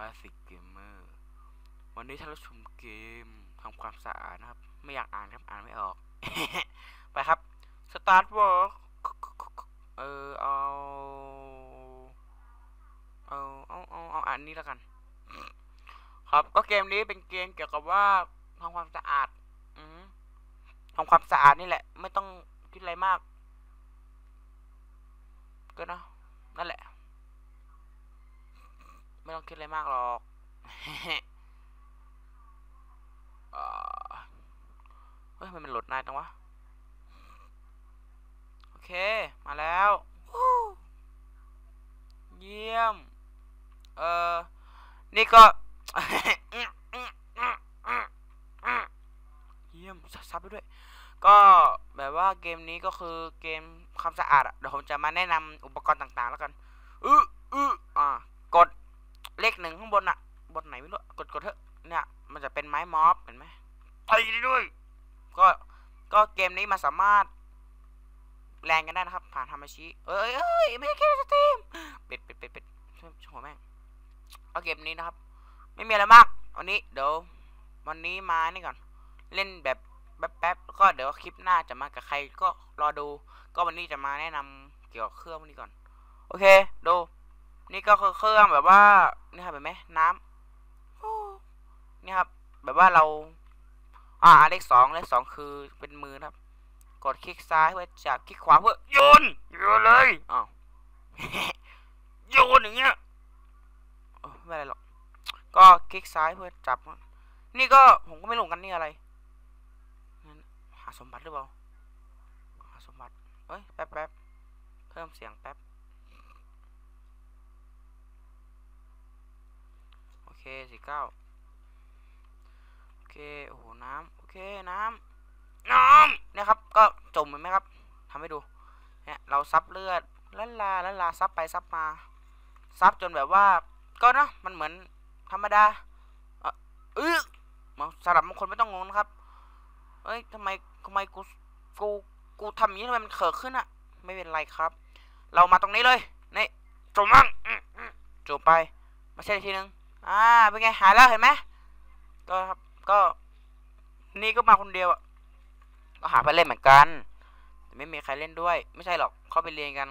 ลาสสิกเกมเมอร์วันนี้ท่านรับชมเกมทำความสะอาดนะครับ ไม่อยากอ่านครับ อ่านไม่ออก ไปครับ start work เออเอาเอาเอาเอาเอาอันนี้แล้วกัน ครับก็เกมนี้เป็นเกมเกี่ยวกับว่าทำความสะอาดอืทำความสะอาดนี่แหละ ไม่ต้องคิดอะไรมาก ก็เนะนั่นแหละ ไม่ต้องคิดอะไรมากหรอกเฮ้ยทำไมมันโหลดนานจังวะ โอเค มาแล้ว เยี่ยม เออ นี่ก็ เยี่ยม ซับไปด้วย ก็แบบว่าเกมนี้ก็คือเกมความสะอาดอะเดี๋ยวผมจะมาแนะนำอุปกรณ์ต่างๆแล้วกัน อืออืออ่ากด เลขหนึ่งข้างบนอะบนไหนไม่รู้กดกดเถอะเนี่ยมันจะเป็นไม้ม็อบเห็นไหมตีได้ด้วยก็ก็เกมนี้มันสามารถแรงกันได้นะครับ ผ่านทามาชิเอ้ยเอ้ยไม่ใช่แค่สตรีมปิดปิดปิดปิดช่วยช่วยแม่งเอาเกมนี้นะครับ ไม่มีอะไรมากวันนี้เดี๋ยววันนี้มานี่ก่อน เล่นแบบแป๊บๆแล้วก็เดี๋ยวคลิปหน้าจะมากับใครก็รอดู ก็วันนี้จะมาแนะนำเกี่ยวกับเครื่องพวกนี้ก่อน โอเค ดู นี่ก็คือเครื่องแบบว่า นี่ครับเห็นไหมน้ำนี่ครับ แบบว่าเรา อ่าเลขสองเลขสองคือเป็นมือครับ กดคลิกซ้ายเพื่อจับคลิกขวาเพื่อโยนโยนเลยอ้าวโยนอย่างเงี้ยไม่เป็นไรหรอกก็คลิกซ้ายเพื่อจับ นี่ก็ผมก็ไม่รู้กันนี่อะไรหาสมบัติหรือเปล่าหาสมบัติเอ้ยแป๊บแป๊บเพิ่มเสียงแป๊บ โอ เคสี่เก้าโอเคโอ้โหน้ำโอเคน้ำน้ำเนี่ยครับก็จมเห็นไหมครับทำให้ดูเนี่ยเราซับเลือดละลาละลาซับไปซับมาซับจนแบบว่าก็เนะมันเหมือนธรรมดาเออเออสำหรับบางคนไม่ต้องงงนะครับเอ้ยทำไมทำไมกูกูกูทำอย่างนี้ทำไมมันเขิดขึ้นอะไม่เป็นไรครับ เรามาตรงนี้เลยนี่จมมั่งจมไปมาเช่นทีนึง อ่าเป็นไงหายแล้วเห็นไหมก็ครับก็ นี่ก็มาคนเดียวอะก็หาเพื่อนเล่นเหมือนกันแต่ไม่มีใครเล่นด้วย ไม่ใช่หรอกเขาไปเรียนกัน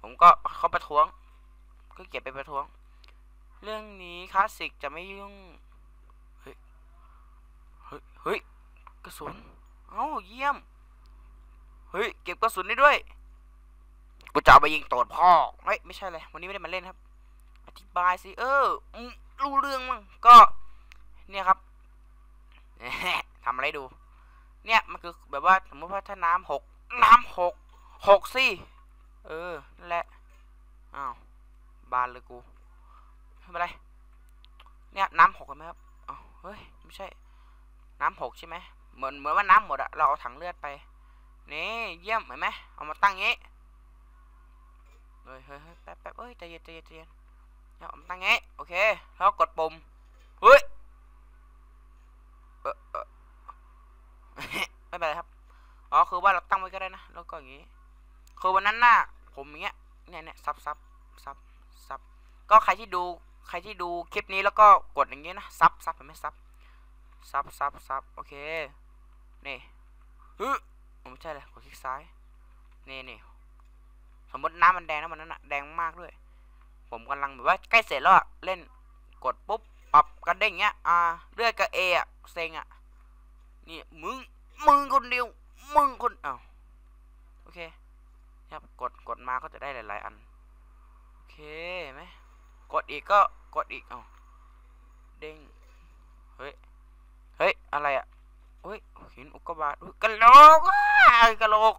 ผมก็เขาประท้วง ก็เก็บไปประท้วง เรื่องนี้คลาสสิกจะไม่ยุ่งเฮ้ยเฮ้ยกระสุนเอ้าเยี่ยมเฮ้ยเก็บกระสุนได้ด้วยกูจะเอาไปยิงโตดพ่อเฮ้ยไม่ใช่เลยวันนี้ไม่ได้มาเล่นครับ อธิบายสิเออรู้เรื่องมั้งก็ เนี่ยครับทำอะไรดู เนี่ยมันคือแบบว่าสมมติว่าถ้าน้ำหกน้ำหกหกสิเออนั่นแหละอ้าวบานเลยกูไม่เป็นไรเนี่ยน้ำหกไหมครับอ้าวเฮ้ยไม่ใช่ น้ำหกใช่ไหมเหมือนเหมือนว่าน้ำหมดอะเราเอาถังเลือดไปนี่เยี่ยมเห็นไหมเอามาตั้งงี้เฮ้ยเฮ้ยเฮ้ยแป๊บแป๊บเอ้ยใจเย็นใจเย็นใจเย็น เอามตั้งงี้โอเค แล้วกดปุ่มเฮ้ยไม่เป็นไรครับอ๋อคือว่าเราตั้งไว้ก็ได้นะแล้วก็อย่างงี้คือวันนั้นน่ะผมอย่างเงี้ยเนี่ยเนี่ยซับซับซับซับก็ใครที่ดูใครที่ดูคลิปนี้แล้วก็กดอย่างงี้นะซับซับเห็นไหมซับซับซับซับโอเคนี่ฮึไม่ใช่เลยกดคลิกซ้ายนี่นี่สมมติน้ำมันแดงนะมันนั้นอะแดงมากด้วย ผมกำลังแบบว่าใกล้เสร็จแล้วเล่นกดปุ๊บปรับกระเด้งเงี้ย อ่าเลือดกับเออะเซ็งอะนี่มึงมึงคนเดียวมึงคนอ้าวโอเคครับกดกดมาก็จะได้หลาย ๆ อัน โอเคไหมกดอีกก็กดอีกอ้าวเด้งเฮ้ยเฮ้ยอะไรอะเฮ้ยหินอุกกาบาตอุ๊ยกะโหลกว้ายกะโหลก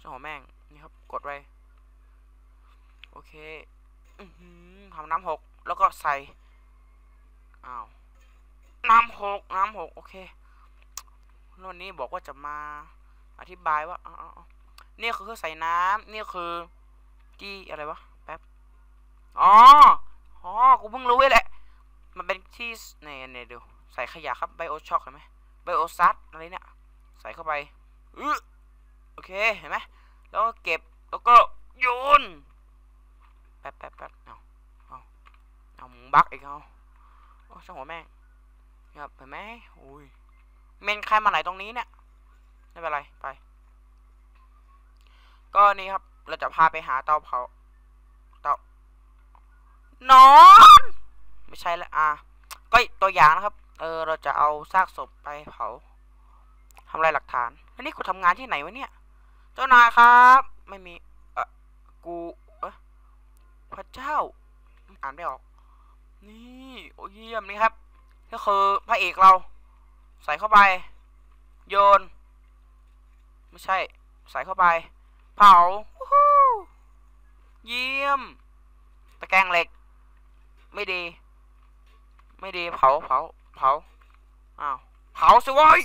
ช่างหัวแม่งนี่ครับกดไว้โอเค ทำน้ำหกแล้วก็ใส่ อ้าว น้ำหกน้ำหกโอเควันนี้บอกว่าจะมาอธิบายว่าอ๋อนี่คือใส่น้ำนี่คือที่อะไรวะ แป๊บ อ๋อ อ๋อ กูเพิ่งรู้เลยแหละ มันเป็นที่เนี่ยเนี่ยดูใส่ขยะครับไบโอช็อกเห็นไหมไบโอซัสอะไรเนี่ย ใส่เข้าไปอือโอเค เห็นไหมแล้วก็เก็บ แล้วก็โยน ป๊บแป๊บแป๊บเอาเอาเอาหมูบักอีกเอาโอ้ช่างหัวแม่งนี่ครับเห็นไหมอุ้ยเมนใครมาไหนตรงนี้เนี่ยไม่เป็นไรไปก็นี่ครับ เราจะพาไปหาเตาเผาเตานอนไม่ใช่ละอะก็ตัวอย่างนะครับ เออเราจะเอาซากศพไปเผาทำลายหลักฐานแล้วนี่กูทำงานที่ไหนวะเนี่ย เจ้านายครับ ไม่มี เออกู พระเจ้า อ่านไม่ออก นี่โอ้เยี่ยมนี่ครับ ก็คือพระเอกเรา ใส่เข้าไป โยน ไม่ใช่ ใส่เข้าไป เผาวู้เยี่ยม ตะแกรงเหล็ก ไม่ดี ไม่ดีเผาเผาเผาอ้าวเผาสิว้ย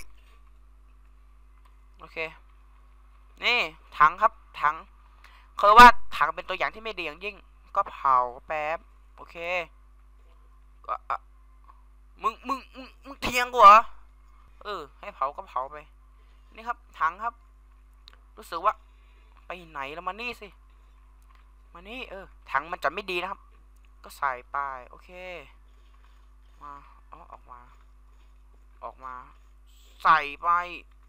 โอเค นี่ถังครับถังคือว่าถังเป็นตัวอย่างที่ไม่ดีอย่างยิ่ง ก็เผาแป๊บ โอเคก็อะมึงมึงมึงมึงเทียงกูเหรอเออ ให้เผาก็เผาไป นี่ครับ ถังครับ รู้สึกว่า ไปไหนแล้วมานี่สิ มานี่เออ ถังมันจะไม่ดีนะครับ ก็ใส่ไป โอเค มาเอาออกมา ออกมา ใส่ไป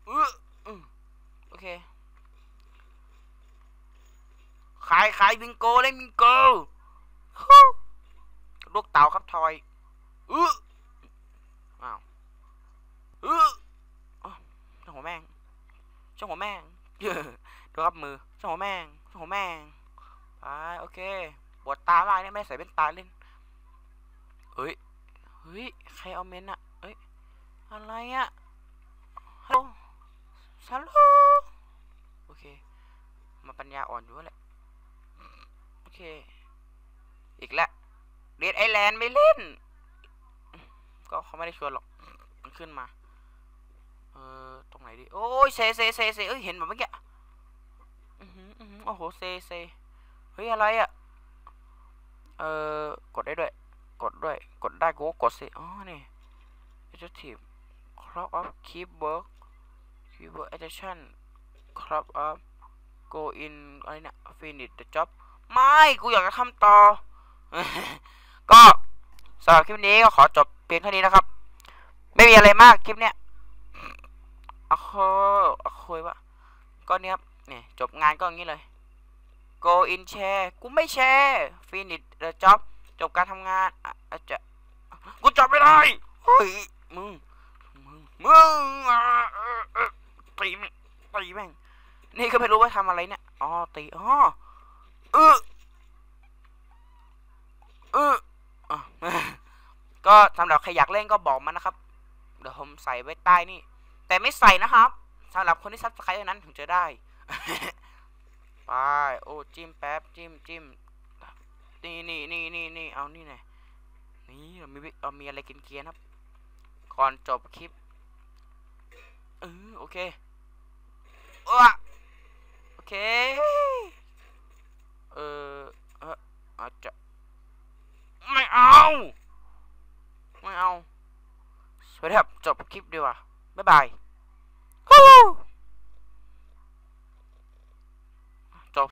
เออโอเค ขายขายบิงโกเลยบิงโกฮู้ลูกเต่าครับทอยเอออ้าวอออ้าวเจ้าหัวแม่งเจ้าหัวแม่งเยอะดูครับมือเจ้าหัวแม่งเจ้าหัวแม่งไปโอเคปวดตามากเนี่ยไม่ใส่เป็นตาเล่นเฮ้ยเฮ้ยใครเอาเมนอะเอ้ยอะไรอะฮัลโหลฮัลโหลโอเคมาปัญญาอ่อนอยู่แหละ เค อีกแล้วเรียนไอแลนด์ไม่เล่น ก็เขาไม่ได้ชวนหรอก มันขึ้นมา เออ ตรงไหนดีโอ้ยเซเซเซเซเอ้ย เห็นแบบเมื่อกี้อื้อหืออื้อหือโอ้โห เซเซเฮ้ย อะไรอะเออ กดได้ด้วย กดด้วย กดได้กูกดสิ อ๋อ นี่ adjective crop of keyword keyword addition crop of go in อะไรเนี่ย finish the job ไม่กูอยากจะทำต่อ ก็สำหรับคลิปนี้ก็ขอจบเพียงเท่านี้นะครับ ไม่มีอะไรมากคลิปเนี้ยอะโคอะโคยวะก็เนี้ยครับเนี่ยจบงานก็อย่างนี้เลย go in share กูไม่แชร์ finish the job จบการทำงานอะจะกูจบไม่ได้เฮ้ยมึงมึงมึงอะตีแม่งตีแม่งนี่ก็ไม่รู้ว่าทำอะไรเนี่ยอ๋อตีอ๋อ เออเอออะก็สำหรับใครอยากเล่นก็บอกมานะครับ เดี๋ยวผมใส่ไว้ใต้นี่ แต่ไม่ใส่นะครับสำหรับคนที่ซับสไครต์เท่านั้นถึงจะได้ ไป โอ้จิ้มแป๊บจิ้มจิ้มนี่นี่นี่นี่นี่เอานี่ไงนี่เรามีวิเรามีอะไรกินเกียร์ครับ ก่อนจบคลิปเออโอเคเออโอเค เออเอออาจจะ ไม่เอา ไม่เอา สวัสดีครับ จบคลิปดีกว่าบ๊ายบาย